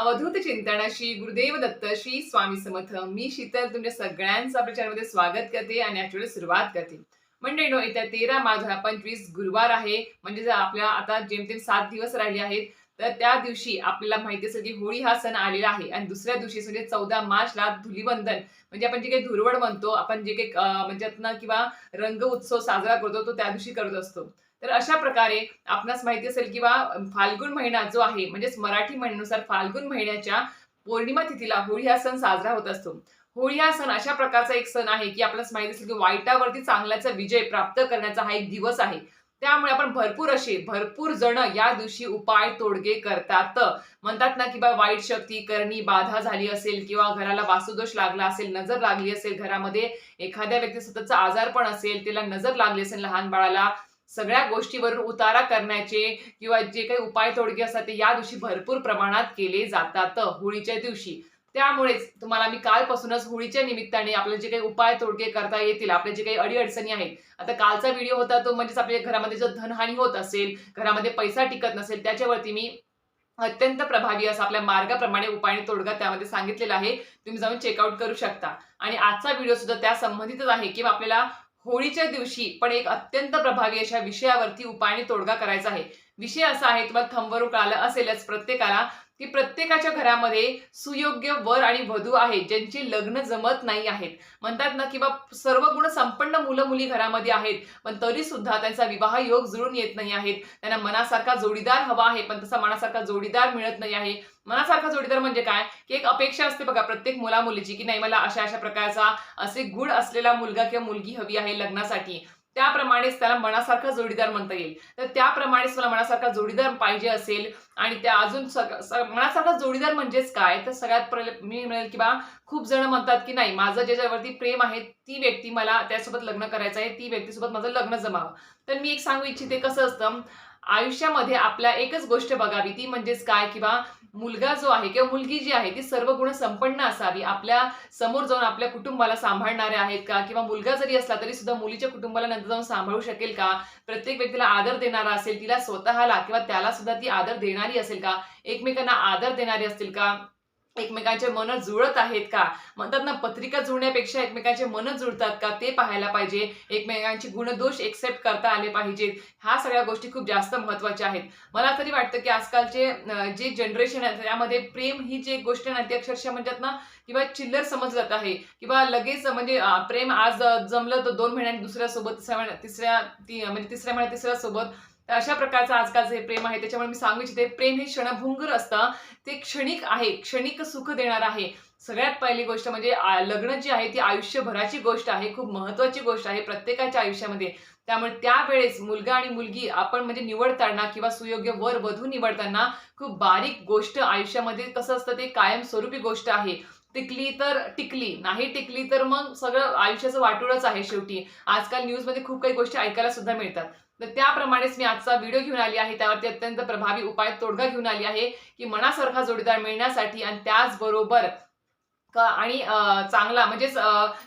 अवधूत चिंतनाशी श्री गुरुदेव दत्त श्री स्वामी समर्थ. मी शीतल तुमच्या सगळ्यांचं आपल्या चॅनलमध्ये स्वागत करते आणि ऍक्च्युअली सुरुवात करते. मंडळीनो येत्या तेरा मार्च पंचवीस गुरुवार आहे. म्हणजे जर आपल्या आता जेमतेम सात दिवस राहिले आहेत तर त्या दिवशी आपल्याला माहिती असेल की होळी हा सण आलेला आहे. आणि दुसऱ्या दिवशी म्हणजे चौदा मार्चला धुलीवंदन म्हणजे आपण जे काही धुरवड म्हणतो आपण जे काही म्हणजे किंवा रंग उत्सव साजरा करतो तो त्या दिवशी करत असतो. तर अशा प्रकारे आपणास माहिती असेल किंवा फाल्गुन महिना जो आहे म्हणजेच मराठी महिन्यानुसार फाल्गुन महिन्याच्या पौर्णिमा तिथीला होळी हा सण साजरा होत असतो. होळी हा सण अशा प्रकारचा एक सण आहे की आपल्याला माहिती असेल की वाईटावरती चांगल्याचा विजय प्राप्त करण्याचा हा एक दिवस आहे. त्यामुळे आपण भरपूर असे भरपूर जण या दिवशी उपाय तोडगे करतात. म्हणतात ना की बा वाईट शक्ती करणी बाधा झाली असेल किंवा घराला वासुदोष लागला असेल नजर लागली असेल घरामध्ये एखाद्या व्यक्ती सततचा आजारपण असेल त्याला नजर लागली असेल लहान बाळाला सगळ्या गोष्टीवरून उतारा करण्याचे किंवा जे काही उपाय तोडगे असतात ते या दिवशी भरपूर प्रमाणात केले जातात होळीच्या दिवशी. त्यामुळेच तुम्हाला मी कालपासूनच होळीच्या निमित्ताने आपले जे काही उपाय तोडगे करता येतील आपले जे काही अडीअडचणी आहेत आता कालचा व्हिडिओ होता तो म्हणजेच आपल्या घरामध्ये जर धनहानी होत असेल घरामध्ये पैसा टिकत नसेल त्याच्यावरती मी अत्यंत प्रभावी असा आपल्या मार्गाप्रमाणे उपाय तोडगा त्यामध्ये सांगितलेला आहे. तुम्ही जाऊन चेकआउट करू शकता. आणि आजचा व्हिडिओ सुद्धा त्या संबंधितच आहे किंवा आपल्याला होळीच्या दिवशी पण एक अत्यंत प्रभावी अशा विषयावरती उपाय आणि तोडगा करायचा आहे. विषय असा आहे तुम्हाला थंबवरून कळालं असेलच प्रत्येकाला की प्रत्येकाच्या घरामध्ये सुयोग्य वर आणि वधू आहेत ज्यांची लग्न जमत नाही आहेत. म्हणतात ना की बा सर्व गुण संपन्न मुलं मुली घरामध्ये आहेत पण तरी सुद्धा त्यांचा विवाह योग जुळून येत नाही आहेत. त्यांना मनासारखा जोडीदार हवा आहे पण तसा मनासारखा जोडीदार मिळत नाही आहे. मनासारखा जोडीदार म्हणजे काय? की एक अपेक्षा असते बघा प्रत्येक मुला मुलीची की नाही मला अशा अशा प्रकारचा असे गुण असलेला मुलगा किंवा मुलगी हवी आहे लग्नासाठी. त्याप्रमाणेच त्याला मनासारखा जोडीदार म्हणता येईल. तर त्याप्रमाणेच मला मनासारखा जोडीदार पाहिजे असेल आणि त्या अजून सग- मनासारखा जोडीदार म्हणजेच काय? तर सगळ्यात मी म्हणेल की बा खूप जण म्हणतात की नाही माझं ज्याच्यावरती प्रेम आहे ती व्यक्ती मला त्यासोबत लग्न करायचं आहे ती व्यक्तीसोबत माझं लग्न जमावं. तर मी एक सांगू इच्छिते कसं असतं आयुष्यामध्ये आपल्या एकच गोष्ट बघावी ती म्हणजेच काय? किंवा मुलगा जो आहे किंवा मुलगी जी आहे ती सर्व गुण संपन्न असावी. आपल्यासमोर जाऊन आपल्या कुटुंबाला सांभाळणारे आहेत का? किंवा मुलगा जरी असला तरी सुद्धा मुलीच्या कुटुंबाला नंतर जाऊन सांभाळू शकेल का? प्रत्येक व्यक्तीला आदर देणारा असेल तिला स्वतःला किंवा त्याला सुद्धा ती आदर देणारी असेल का? एकमेकांना आदर देणारी असतील का? एकमेकांचे मन जुळत आहेत का? म्हणतात ना पत्रिका जुळण्यापेक्षा एकमेकांचे मन जुळतात का? ते पाहायला पाहिजे. एकमेकांचे गुणदोष एक्सेप्ट करता आले पाहिजेत. ह्या सगळ्या गोष्टी खूप जास्त महत्त्वाच्या आहेत. मला तरी वाटतं की आजकालचे जे जनरेशन आहे त्यामध्ये प्रेम ही जी एक गोष्ट आहे ना ती अक्षरशः म्हणतात ना किंवा चिल्लर समज जात आहे. किंवा लगेच म्हणजे प्रेम आज जमलं तर दोन महिन्यांनी दुसऱ्या सोबत तिसऱ्या तिसऱ्या ती म्हणजे तिसऱ्या महिन्यात तिसऱ्या सोबत तर अशा प्रकारचं आजकालचं हे प्रेम आहे. त्याच्यामुळे मी सांगू इच्छिते प्रेम हे क्षणभंगूर असतं. ते क्षणिक आहे. क्षणिक सुख देणार आहे. सगळ्यात पहिली गोष्ट म्हणजे लग्न जी आहे ती आयुष्यभराची गोष्ट आहे. खूप महत्वाची गोष्ट आहे प्रत्येकाच्या आयुष्यामध्ये. त्यामुळे त्यावेळेस मुलगा आणि मुलगी आपण म्हणजे निवडताना किंवा सुयोग्य वर वधू निवडताना खूप बारीक गोष्ट आयुष्यामध्ये कसं असतं ते कायमस्वरूपी गोष्ट आहे. टिकली तर टिकली नाही टिकली तर मग सगळं आयुष्याचं वाटोळच आहे शेवटी. आजकाल न्यूजमध्ये खूप काही गोष्टी ऐकायला सुद्धा मिळतात. तर त्याप्रमाणेच मी आजचा व्हिडिओ घेऊन आली आहे. त्यावरती अत्यंत प्रभावी उपाय तोडगा घेऊन आली आहे की मनासारखा जोडीदार मिळण्यासाठी आणि त्याचबरोबर आणि चांगला म्हणजेच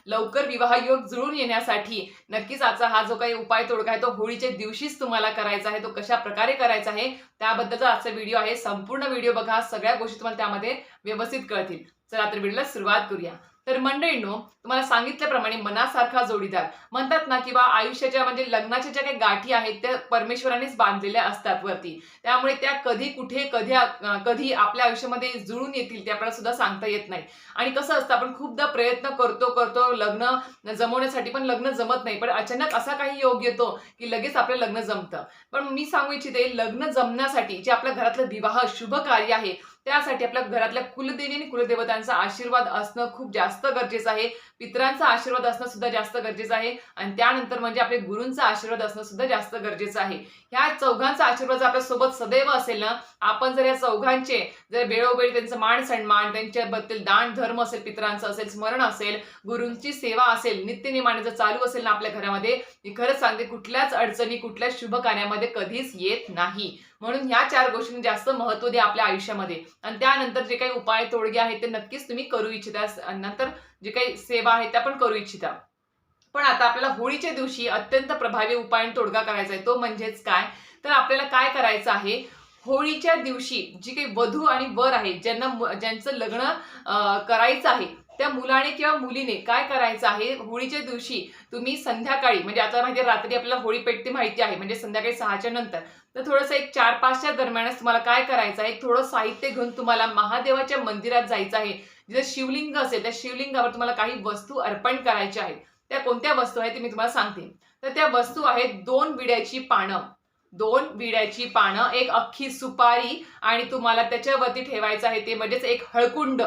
लवकर विवाह योग जुळून येण्यासाठी नक्कीच आजचा हा जो काही उपाय तोडगा आहे तो होळीच्या दिवशीच तुम्हाला करायचा आहे. तो कशा प्रकारे करायचा आहे त्याबद्दलचा आजचा व्हिडिओ आहे. संपूर्ण व्हिडिओ बघा. सगळ्या गोष्टी तुम्हाला त्यामध्ये व्यवस्थित कळतील. चला तर व्हिडिओला सुरुवात करूया. तर मंडळींनो तुम्हाला सांगितल्याप्रमाणे मनासारखा जोडीदार म्हणतात ना किंवा आयुष्याच्या म्हणजे लग्नाच्या ज्या काही गाठी आहेत त्या परमेश्वरानेच बांधलेल्या असतात वरती. त्यामुळे त्या कधी कुठे कधी कधी आपल्या आयुष्यामध्ये जुळून येतील ते आपल्याला सुद्धा सांगता येत नाही. आणि कसं असतं आपण खूपदा प्रयत्न करतो करतो लग्न जमवण्यासाठी पण लग्न जमत नाही. पण अचानक असा काही योग येतो की लगेच आपलं लग्न जमतं. पण मी सांगू इच्छिते लग्न जमण्यासाठी जे आपल्या घरातलं विवाह शुभ कार्य आहे त्यासाठी आपल्या घरातल्या कुलदेवी आणि कुलदेवतांचा आशीर्वाद असणं खूप जास्त गरजेचं आहे. पितरांचा आशीर्वाद असणं सुद्धा जास्त गरजेचं आहे. आणि त्यानंतर म्हणजे आपल्या गुरूंचा आशीर्वाद असणं सुद्धा जास्त गरजेचं आहे. ह्या चौघांचा आशीर्वाद जर आपल्यासोबत सदैव असेल ना आपण जर या चौघांचे जर वेळोवेळी त्यांचं मान सन्मान त्यांच्याबद्दल दान धर्म असेल पितरांचं असेल स्मरण असेल गुरूंची सेवा असेल नित्यनिमाने जर चालू असेल ना आपल्या घरामध्ये मी खरंच सांगते कुठल्याच अडचणी कुठल्याच शुभ कार्यामध्ये कधीच येत नाही. म्हणून ह्या चार गोष्टींना जास्त महत्त्व द्या आपल्या आयुष्यामध्ये. आणि त्यानंतर जे काही उपाय तोडगे आहेत ते नक्कीच तुम्ही करू इच्छिता. नंतर जे काही सेवा आहेत त्या पण करू इच्छिता. पण आता आपल्याला होळीच्या दिवशी अत्यंत प्रभावी उपाय आणि तोडगा करायचा आहे. तो म्हणजेच काय? तर आपल्याला काय करायचं आहे? होळीच्या दिवशी जी काही वधू आणि वर आहे ज्यांना ज्यांचं लग्न करायचं आहे त्या मुलाने किंवा मुलीने काय करायचं आहे? होळीच्या दिवशी तुम्ही संध्याकाळी म्हणजे आता माहिती रात्री आपल्याला होळी पेटते माहिती आहे म्हणजे संध्याकाळी सहाच्या नंतर. तर थोडंसं एक चार पाचच्या दरम्यानच तुम्हाला काय करायचं आहे? थोडं साहित्य घेऊन तुम्हाला महादेवाच्या मंदिरात जायचं आहे. जिथे शिवलिंग असेल त्या शिवलिंगावर तुम्हाला काही वस्तू अर्पण करायच्या आहेत. त्या कोणत्या वस्तू आहेत ते मी तुम्हाला सांगते. तर त्या वस्तू आहेत दोन विड्याची पानं. दोन विड्याची पानं एक अख्खी सुपारी आणि तुम्हाला त्याच्यावरती ठेवायचं आहे ते म्हणजेच एक हळकुंड.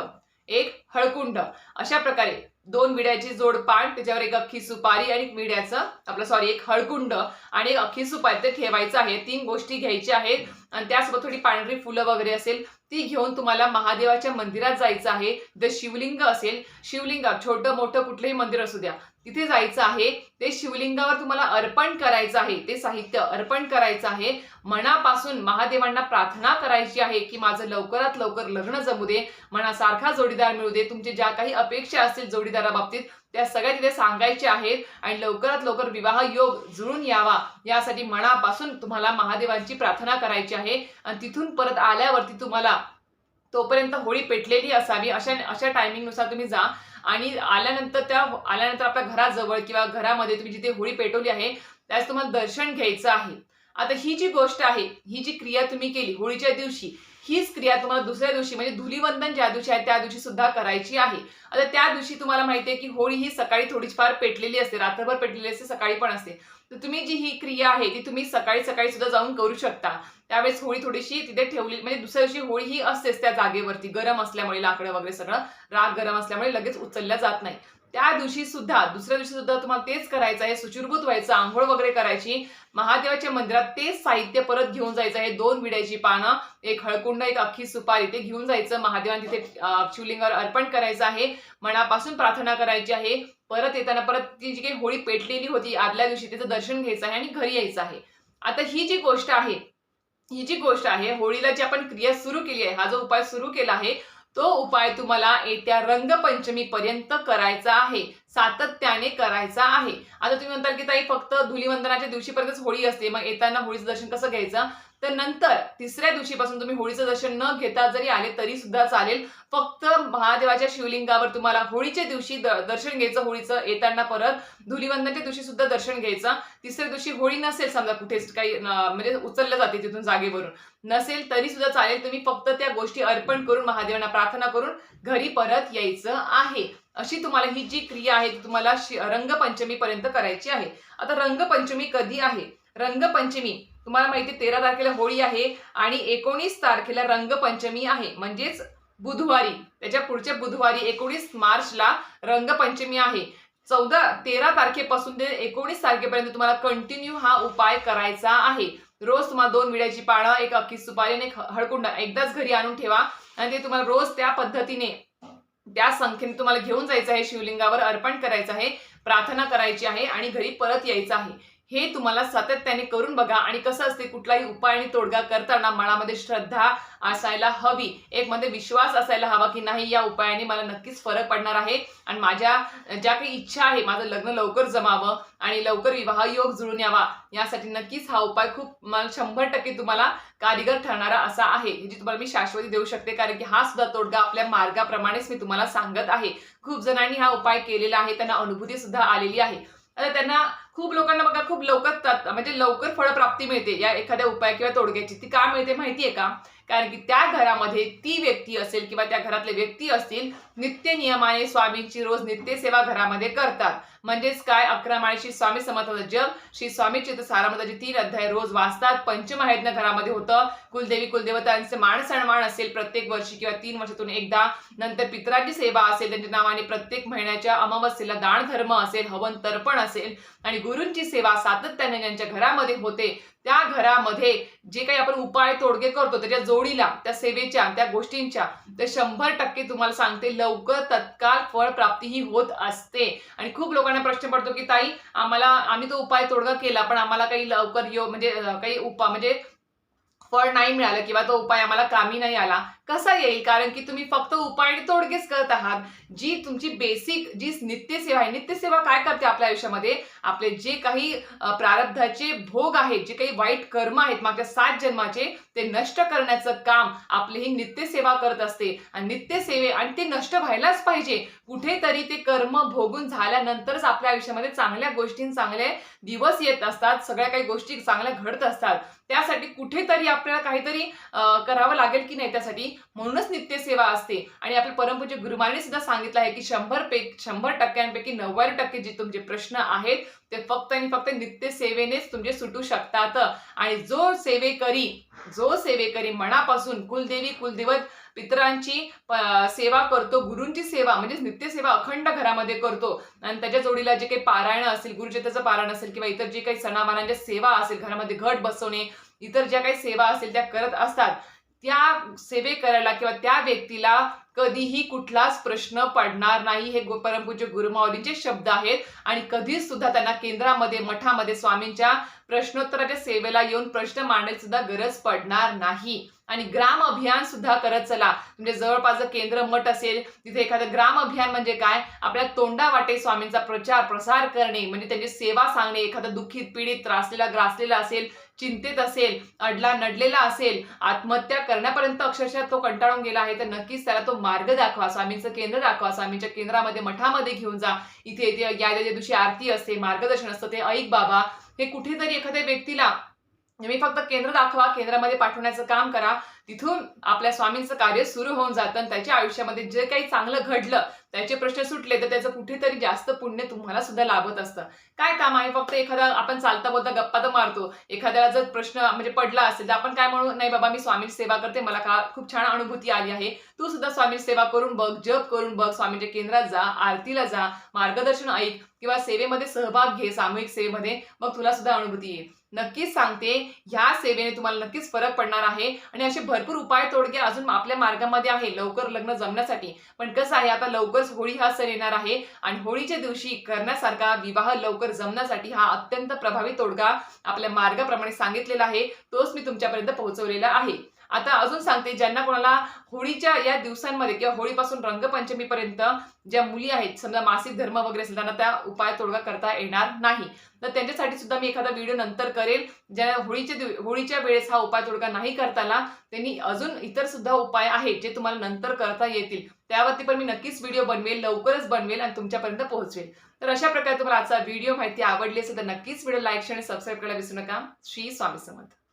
एक हळकुंड. अशा प्रकारे दोन विड्याची जोड पान त्याच्यावर एक अख्खी सुपारी आणि विड्याचं आपलं सॉरी एक हळकुंड आणि एक अख्खी सुपारी. ते ठेवायचं आहे तीन गोष्टी घ्यायच्या आहेत. आणि त्यासोबत थोडी पांढरी फुलं वगैरे असेल ती घेऊन तुम्हाला महादेवाच्या मंदिरात जायचं आहे. जर शिवलिंग असेल शिवलिंग छोटं मोठं कुठलंही मंदिर असू द्या तिथे जायचं आहे. ते शिवलिंगावर तुम्हाला अर्पण करायचं आहे. ते साहित्य अर्पण करायचं आहे. मनापासून महादेवांना प्रार्थना करायची आहे की माझं लवकरात लवकर लग्न जमू दे. मनासारखा जोडीदार मिळू दे. तुमचे ज्या काही अपेक्षा असतील जोडीदाराबाबतीत त्या सगळ्या तिथे सांगायच्या आहेत आणि लवकरात लवकर विवाह योग जुळून यावा. यासाठी मनापासून तुम्हाला महादेवांची प्रार्थना करायची आहे. आणि तिथून परत आल्यावरती तुम्हाला तोपर्यंत होळी पेटलेली असावी. अशा अशा टायमिंगनुसार तुम्ही जा. आणि आल्यानंतर त्या आल्यानंतर आपल्या घराजवळ किंवा घरामध्ये तुम्ही जिथे होळी पेटवली आहे त्याच तुम्हाला दर्शन घ्यायचं आहे. आता ही जी गोष्ट आहे ही जी क्रिया तुम्ही केली होळीच्या दिवशी हीच क्रिया तुम्हाला दुसऱ्या दिवशी म्हणजे धुलीवंदन ज्या दिवशी आहे त्या दिवशी सुद्धा करायची आहे. आता त्या दिवशी तुम्हाला माहिती आहे की होळी ही सकाळी थोडीफार पेटलेली असते रात्रभर पेटलेली असते सकाळी पण असते. तर तुम्ही जी ही क्रिया आहे ती तुम्ही सकाळी सकाळी सुद्धा जाऊन करू शकता. त्यावेळेस होळी थोडीशी तिथे ठेवली म्हणजे दुसऱ्या दिवशी होळी ही असतेच त्या जागेवरती. गरम असल्यामुळे लाकडं वगैरे सगळं राग गरम असल्यामुळे लगेच उचलल्या जात नाही. त्या दिवशी सुद्धा दुसऱ्या दिवशी सुद्धा तुम्हाला तेच करायचं आहे सुचिरभूत व्हायचं आंघोळ वगैरे करायची महादेवाच्या मंदिरात तेच साहित्य परत घेऊन जायचं आहे दोन विड्याची पानं एक हळकुंड एक अख्खी सुपारी ते घेऊन जायचं. महादेवाने तिथे शिवलिंगावर अर्पण करायचं आहे. मनापासून प्रार्थना करायची आहे. परत येताना परत ती जी काही होळी पेटलेली होती आदल्या दिवशी तिचं दर्शन घ्यायचं आहे आणि घरी यायचं आहे. आता ही जी गोष्ट आहे ही जी गोष्ट आहे होळीला जी आपण क्रिया सुरू केली आहे हा जो उपाय सुरू केला आहे तो उपाय तुम्हाला येत्या रंगपंचमी पर्यंत करायचा आहे. सातत्याने करायचा आहे. आता तुम्ही म्हणताल की ताई फक्त धुलीवंदनाच्या दिवशीपर्यंतच होळी असते. मग येताना होळीचं दर्शन कसं घ्यायचं? तर नंतर तिसऱ्या दिवशीपासून तुम्ही होळीचं दर्शन न घेता जरी आले तरी सुद्धा चालेल. फक्त महादेवाच्या शिवलिंगावर तुम्हाला होळीच्या दिवशी दर्शन घ्यायचं होळीचं येताना परत. धुलीवंदनच्या दिवशी सुद्धा दर्शन घ्यायचं. तिसऱ्या दिवशी होळी नसेल समजा कुठेच काही म्हणजे उचललं जाते तिथून जागेवरून. नसेल तरी सुद्धा चालेल. तुम्ही फक्त त्या गोष्टी अर्पण करून महादेवांना प्रार्थना करून घरी परत यायचं आहे. अशी तुम्हाला ही जी क्रिया आहे ती तुम्हाला रंगपंचमीपर्यंत करायची आहे. आता रंगपंचमी कधी आहे? रंगपंचमी तुम्हाला माहिती आहे, तेरा तारखेला होळी आहे आणि एकोणीस तारखेला रंगपंचमी आहे. म्हणजेच बुधवारी. त्याच्या पुढच्या बुधवारी एकोणीस मार्चला रंगपंचमी आहे. चौदा तेरा तारखेपासून ते एकोणीस तारखेपर्यंत तुम्हाला कंटिन्यू हा उपाय करायचा आहे. रोज तुम्हाला दोन विड्याची पानं एक अख्खी सुपारी आणि एक हळकुंड एकदाच घरी आणून ठेवा. आणि ते तुम्हाला रोज त्या पद्धतीने त्या संख्येने तुम्हाला घेऊन जायचं आहे. शिवलिंगावर अर्पण करायचं आहे प्रार्थना करायची आहे आणि घरी परत यायचं आहे. हे तुम्हाला सातत्याने करून बघा. आणि कसं असते कुठलाही उपाय आणि तोडगा करताना मनामध्ये श्रद्धा असायला हवी. एक मध्ये विश्वास असायला हवा की नाही या उपायाने मला नक्कीच फरक पडणार आहे. आणि माझ्या ज्या काही इच्छा आहे माझं लग्न लवकर जमावं आणि लवकर विवाह योग जुळून यावा यासाठी नक्कीच हा उपाय खूप मला शंभर टक्के तुम्हाला कारीगर ठरणारा असा आहे जी तुम्हाला मी शाश्वती देऊ शकते. कारण की हा सुद्धा तोडगा आपल्या मार्गाप्रमाणेच मी तुम्हाला सांगत आहे. खूप जणांनी हा उपाय केलेला आहे त्यांना अनुभूती सुद्धा आलेली आहे. आता त्यांना खूप लोकांना बघा खूप लवकर तात- म्हणजे लवकर फळप्राप्ती मिळते या एखाद्या उपाय किंवा तोडग्याची. ती का मिळते माहितीये का? कारण की त्या घरामध्ये ती व्यक्ती असेल किंवा त्या घरातले व्यक्ती असतील नित्य नियमाने स्वामींची रोज नित्यसेवा घरामध्ये करतात. म्हणजेच काय? अकरा माळीशी स्वामी समर्थाचं जग श्री स्वामी चित्र सारामताचे तीन अध्याय रोज वाचतात. पंचमहायज्ञ घरामध्ये होतं. कुलदेवी कुलदेवतांचे मान सन्मान असेल प्रत्येक वर्षी किंवा तीन वर्षातून एकदा. नंतर पितरांची सेवा असेल त्यांच्या नावाने प्रत्येक महिन्याच्या अमावस्येला दान धर्म असेल हवन तर्पण असेल. आणि गुरूंची सेवा सातत्याने ज्यांच्या घरामध्ये होते त्या घरामध्ये जे काही आपण उपाय तोडगे करतो त्याच्या जोडीला त्या सेवेच्या त्या गोष्टींच्या तर शंभर टक्के तुम्हाला सांगते लवकर तत्काळ फळ प्राप्ती ही होत असते. आणि खूप लोकांना प्रश्न पडतो की ताई आम्हाला आम्ही तो उपाय तोडगा केला पण आम्हाला काही लवकर यो म्हणजे काही उपा म्हणजे फळ नाही मिळालं किंवा तो उपाय आम्हाला कामी नाही आला. कसा येईल? कारण की तुम्ही फक्त उपाय आणि तोडगेच करत आहात. जी तुमची बेसिक जी नित्यसेवा आहे नित्यसेवा काय करते आपल्या आयुष्यामध्ये? आपले जे काही प्रारब्धाचे भोग आहेत जे काही वाईट कर्म आहेत मागच्या सात जन्माचे ते नष्ट करण्याचं काम आपली ही नित्यसेवा करत असते. आणि नित्यसेवे आणि ते नष्ट व्हायलाच पाहिजे. कुठेतरी ते कर्म भोगून झाल्यानंतरच आपल्या आयुष्यामध्ये चांगल्या गोष्टी चांगले दिवस येत असतात. सगळ्या काही गोष्टी चांगल्या घडत असतात. त्यासाठी कुठेतरी आपल्याला काहीतरी करावं लागेल की नाही त्यासाठी? म्हणूनच नित्यसेवा असते. आणि आपल्या परमपूज्य गुरुमाने सुद्धा सांगितलं आहे की शंभर पे शंभर टक्क्यांपैकी नव्वद टक्के जे तुमचे प्रश्न आहेत ते फक्त आणि फक्त नित्यसेवेनेच तुमचे सुटू शकतात. आणि जो सेवेकरी जो सेवेकरी मनापासून कुलदेवी कुलदेवत पितरांची सेवा करतो गुरूंची सेवा म्हणजे नित्यसेवा अखंड घरामध्ये करतो. आणि त्याच्या जोडीला जे काही पारायण असेल गुरुचेताचं पारायण असेल किंवा इतर जे काही सणामानांच्या सेवा असेल घरामध्ये घट बसवणे इतर ज्या काही सेवा असेल त्या करत असतात. त्या सेवे करायला किंवा त्या व्यक्तीला कधीही कुठलाच प्रश्न पडणार नाही हे परमपूज्य गुरुमाऊलींचे शब्द आहेत. आणि कधीच सुद्धा त्यांना केंद्रामध्ये मठामध्ये स्वामींच्या प्रश्नोत्तराच्या सेवेला येऊन प्रश्न मांडण्याची सुद्धा गरज पडणार नाही. आणि ग्राम अभियान सुद्धा करत चला. म्हणजे जवळपास केंद्र मठ असेल तिथे एखादं ग्राम अभियान म्हणजे काय? आपल्या तोंडा वाटे स्वामींचा प्रचार प्रसार करणे म्हणजे त्यांची सेवा सांगणे एखादा दुःखीत पीडित त्रासलेला ग्रासलेला असेल चिंतेत असेल अडला नडलेला असेल आत्महत्या करण्यापर्यंत अक्षरशः तो कंटाळून गेला आहे तर नक्कीच त्याला तो मार्ग दाखवा. स्वामींचं केंद्र दाखवा. स्वामींच्या केंद्रामध्ये मठामध्ये घेऊन जा. इथे या या दिवशी आरती असते मार्गदर्शन असतं ते ऐक बाबा. हे कुठेतरी एखाद्या व्यक्तीला तुम्ही फक्त केंद्र दाखवा केंद्रामध्ये पाठवण्याचं काम करा. तिथून आपल्या स्वामींचं कार्य सुरू होऊन जातं आणि त्याच्या आयुष्यामध्ये जे काही चांगलं घडलं त्याचे प्रश्न सुटले तर त्याचं कुठेतरी जास्त पुण्य तुम्हाला सुद्धा लाभत असतं. काय काम आहे? फक्त एखादा आपण चालता बोलता गप्पा तर मारतो. एखाद्याला जर प्रश्न म्हणजे पडला असेल तर आपण काय म्हणू? नाही बाबा मी स्वामीची सेवा करते. मला का खूप छान अनुभूती आली आहे. तू सुद्धा स्वामी सेवा करून बघ जप करून बघ स्वामीच्या केंद्रात जा आरतीला जा मार्गदर्शन ऐक किंवा सेवेमध्ये सहभाग घे सामूहिक सेवेमध्ये. मग तुला सुद्धा अनुभूती येईल. नक्कीच सांगते ह्या सेवेने तुम्हाला नक्कीच फरक पडणार आहे आणि असे भरपूर उपाय तोडगे अजून आपल्या मार्गामध्ये आहे लवकर लग्न जमण्यासाठी. पण कसं आहे आता लवकर लवकरच होळी हा सण येणार आहे. आणि होळीच्या दिवशी करण्यासारखा विवाह लवकर जमण्यासाठी हा अत्यंत प्रभावी तोडगा आपल्या मार्गाप्रमाणे सांगितलेला आहे. तोच मी तुमच्यापर्यंत पोहोचवलेला आहे. आता अजून सांगते ज्यांना कोणाला होळीच्या या दिवसांमध्ये किंवा होळीपासून रंगपंचमीपर्यंत ज्या मुली आहेत समजा मासिक धर्म वगैरे असेल त्यांना त्या उपाय तोडगा करता येणार नाही. तर त्यांच्यासाठी सुद्धा मी एखादा व्हिडिओ नंतर करेल ज्या होळीच्या दिव- होळीच्या वेळेस हा उपाय तोडगा नाही करताना त्यांनी अजून इतर सुद्धा उपाय आहेत जे तुम्हाला नंतर करता येतील. त्यावरती पण मी नक्कीच व्हिडिओ बनवेल लवकरच बनवेल आणि तुमच्यापर्यंत पोहोचवेल. तर अशा प्रकारे तुम्हाला आजचा व्हिडिओ माहिती आवडली असेल तर नक्कीच व्हिडिओ लाईक आणि सबस्क्राईब करायला विसरू नका. श्री स्वामी समर्थ.